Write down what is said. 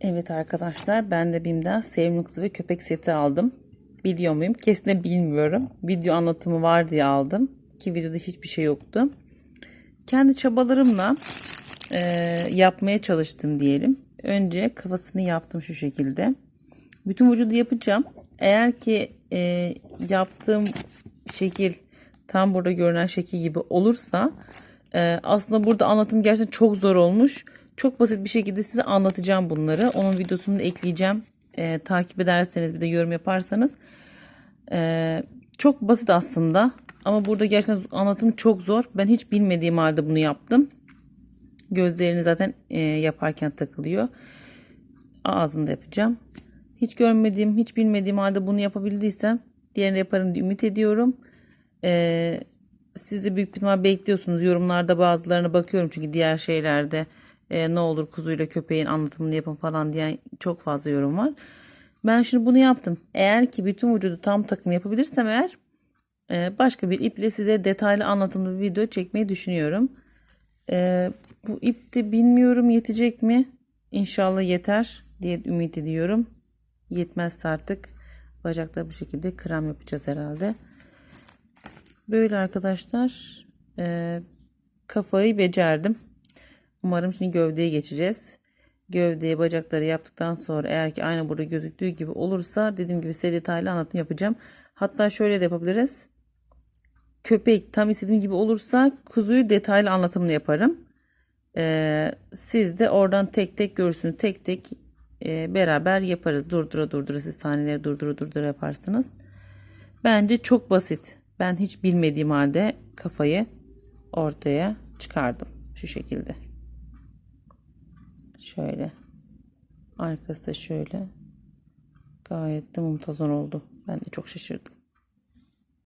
Evet arkadaşlar ben de BİM'den sevimli kızı ve köpek seti aldım. Biliyor muyum? Kesin bilmiyorum. Video anlatımı var diye aldım. Ki videoda hiçbir şey yoktu. Kendi çabalarımla e, yapmaya çalıştım diyelim. Önce kafasını yaptım şu şekilde. Bütün vücudu yapacağım. Eğer ki e, yaptığım şekil tam burada görünen şekil gibi olursa e, aslında burada anlatım gerçekten çok zor olmuş. Çok basit bir şekilde size anlatacağım bunları. Onun videosunu da ekleyeceğim. E, takip ederseniz bir de yorum yaparsanız. E, çok basit aslında. Ama burada gerçekten anlatım çok zor. Ben hiç bilmediğim halde bunu yaptım. Gözlerini zaten e, yaparken takılıyor. Ağzını da yapacağım. Hiç görmediğim, hiç bilmediğim halde bunu yapabildiysem diğerini yaparım diye ümit ediyorum. Ee, siz de büyük ihtimal bekliyorsunuz. Yorumlarda bazılarına bakıyorum çünkü diğer şeylerde e, ne olur kuzuyla köpeğin anlatımını yapın falan diyen çok fazla yorum var. Ben şimdi bunu yaptım. Eğer ki bütün vücudu tam takım yapabilirsem eğer e, başka bir iple size detaylı anlatımlı bir video çekmeyi düşünüyorum. E, bu ip de bilmiyorum yetecek mi? İnşallah yeter diye ümit ediyorum. Yetmezse artık bacakta bu şekilde krem yapacağız herhalde. Böyle arkadaşlar e, kafayı becerdim. Umarım şimdi gövdeye geçeceğiz. Gövdeye bacakları yaptıktan sonra eğer ki aynı burada gözüktüğü gibi olursa dediğim gibi size detaylı anlatım yapacağım. Hatta şöyle de yapabiliriz. Köpek tam istediğim gibi olursa kuzuyu detaylı anlatımını yaparım. Ee, siz de oradan tek tek görürsünüz. Tek tek e, beraber yaparız. Durdura durdura siz sahneleri durdura durdura yaparsınız. Bence çok basit. Ben hiç bilmediğim halde kafayı ortaya çıkardım. Şu şekilde. Şöyle. Arkası da şöyle. Gayet de mumtazan oldu. Ben de çok şaşırdım.